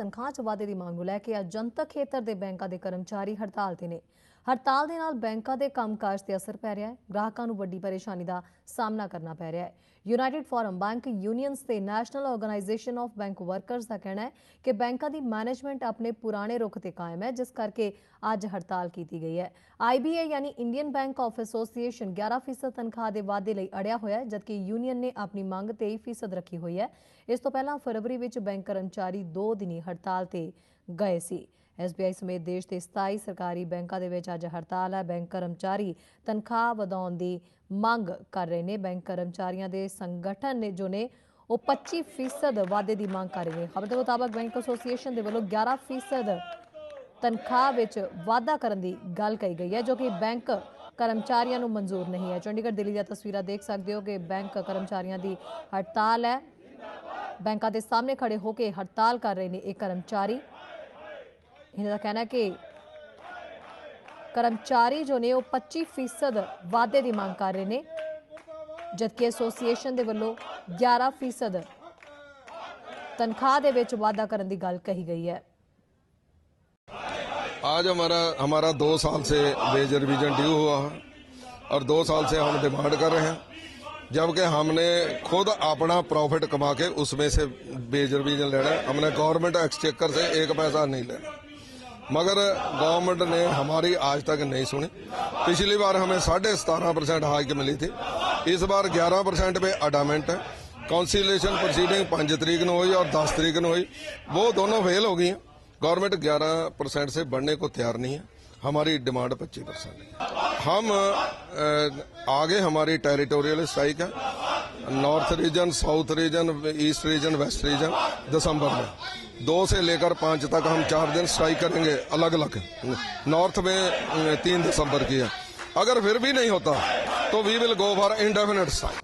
ਤਨਖਾਹ 'ਚ ਵਾਧੇ ਦੀ ਮੰਗ ਨੂੰ ਲੈ ਕੇ ਅੱਜ ਜਨਤਕ ਖੇਤਰ ਦੇ ਬੈਂਕਾਂ ਦੇ ਕਰਮਚਾਰੀ ਹੜਤਾਲ ਤੇ ਨੇ। ਹੜਤਾਲ ਦੇ ਨਾਲ ਬੈਂਕਾਂ ਦੇ ਕੰਮਕਾਜ ਤੇ ਅਸਰ ਪੈ ਰਿਹਾ ਹੈ। ਗ੍ਰਾਹਕਾਂ ਨੂੰ ਵੱਡੀ ਪਰੇਸ਼ਾਨੀ ਦਾ ਸਾਹਮਣਾ ਕਰਨਾ ਪੈ ਰਿਹਾ ਹੈ। ਯੂਨਾਈਟਿਡ ਫੋਰਮ ਬੈਂਕ ਯੂਨੀਅਨਸ ਤੇ national organisation of bank workers ਦਾ ਕਹਿਣਾ ਹੈ ਕਿ ਬੈਂਕਾਂ ਦੀ ਮੈਨੇਜਮੈਂਟ ਆਪਣੇ ਪੁਰਾਣੇ ਰੁਖ ਤੇ ਕਾਇਮ ਹੈ, ਜਿਸ ਕਰਕੇ ਅੱਜ ਹੜਤਾਲ ਕੀਤੀ ਗਈ ਹੈ। ਆਈਬੀਏ ਯਾਨੀ ਇੰਡੀਅਨ ਬੈਂਕ ਆਫ ਐਸੋਸੀਏਸ਼ਨ 11% ਤਨਖਾਹ ਦੇ ਵਾਧੇ ਲਈ ਅੜਿਆ ਹੋਇਆ ਹੈ, ਜਦਕਿ ਯੂਨੀਅਨ ਨੇ ਆਪਣੀ ਮੰਗ 23% ਰੱਖੀ ਹੋਈ ਹੈ। ਇਸ ਤੋਂ ਪਹਿਲਾਂ ਫਰਵਰੀ ਵਿੱਚ ਬੈਂਕ ਕਰਮਚਾਰੀ 2 ਦਿਨੀ ਹੜਤਾਲ ਤੇ ਗਏ ਸੀ। ਐਸਬੀਆਈ ਸਮੇਤ ਦੇਸ਼ ਦੇ 27 ਸਰਕਾਰੀ ਬੈਂਕਾਂ ਦੇ ਵਿੱਚ ਅੱਜ ਹੜਤਾਲ ਹੈ। ਬੈਂਕ ਕਰਮਚਾਰੀ ਤਨਖਾਹ ਵਧਾਉਣ ਦੀ ਮੰਗ ਕਰ ਰਹੇ ਨੇ। ਬੈਂਕ ਕਰਮਚਾਰੀਆਂ ਦੇ ਸੰਗਠਨ ਨੇ, ਜੋ ਨੇ, ਉਹ 25% ਵਾਧੇ ਦੀ ਮੰਗ ਕਰ ਰਹੇ ਨੇ। ਖਬਰ ਦੇ ਮੁਤਾਬਕ ਬੈਂਕ ਐਸੋਸੀਏਸ਼ਨ ਦੇ ਵੱਲੋਂ 11% ਤਨਖਾਹ ਵਿੱਚ ਵਾਧਾ ਕਰਨ ਦੀ ਗੱਲ ਕਹੀ ਗਈ ਹੈ, ਜੋ ਕਿ ਬੈਂਕ ਕਰਮਚਾਰੀਆਂ ਨੂੰ ਮਨਜ਼ੂਰ ਨਹੀਂ ਹੈ। ਚੰਡੀਗੜ੍ਹ, ਦਿੱਲੀ ਦੀਆਂ ਤਸਵੀਰਾਂ ਦੇਖ ਸਕਦੇ ਹੋ ਕਿ ਬੈਂਕ ਕਰਮਚਾਰੀਆਂ ਦੀ ਹੜਤਾਲ ਹੈ। ਬੈਂਕਾਂ ਦੇ ਸਾਹਮਣੇ ਖੜੇ ਹੋ ਕੇ ਹੜਤਾਲ ਕਰ ਰਹੇ ਨੇ ਇਹ ਕਰਮਚਾਰੀ। ਇਹਨਾਂ ਦਾ ਕਹਿਣਾ ਹੈ ਕਿ ਕਰਮਚਾਰੀ ਜੋ ਨੇ ਉਹ 25% ਵਾਧੇ ਦੀ ਮੰਗ ਕਰ ਰਹੇ ਨੇ ਜਦਕਿ ਐਸੋਸੀਏਸ਼ਨ ਦੇ ਵੱਲੋਂ 11% ਤਨਖਾਹ ਦੇ ਵਿੱਚ ਵਾਧਾ ਕਰਨ ਦੀ ਗੱਲ ਕਹੀ ਗਈ ਹੈ आज हमारा हमारा दो साल से वेज रिवीजन ड्यू हुआ है और दो साल से हम डिमांड कर रहे हैं जबकि हमने खुद अपना प्रॉफिट कमा के उसमें से वेज रिवीजन लेना है हमने गवर्नमेंट एक्सचेकर से एक पैसा नहीं लेना मगर गवर्नमेंट ने हमारी आज तक नहीं सुनी पिछली बार हमें साढ़े सतारह परसेंट हाइक मिली थी इस बार ग्यारह परसेंट पे अडामेंट है काउंसिलेशन प्रोसीडिंग पाँच तरीक को हुई और दस तरीक को हुई वो दोनों फेल हो गई हैं गवर्नमेंट 11 परसेंट से बढ़ने को तैयार नहीं है हमारी डिमांड 25 परसेंट है हम अ, आगे हमारी टेरिटोरियल स्ट्राइक है north region south region east region west region दिसंबर में दो से लेकर पाँच तक हम चार दिन स्ट्राइक करेंगे अलग अलग नॉर्थ में अ, तीन दिसंबर की है अगर फिर भी नहीं होता तो we will go for indefinite strike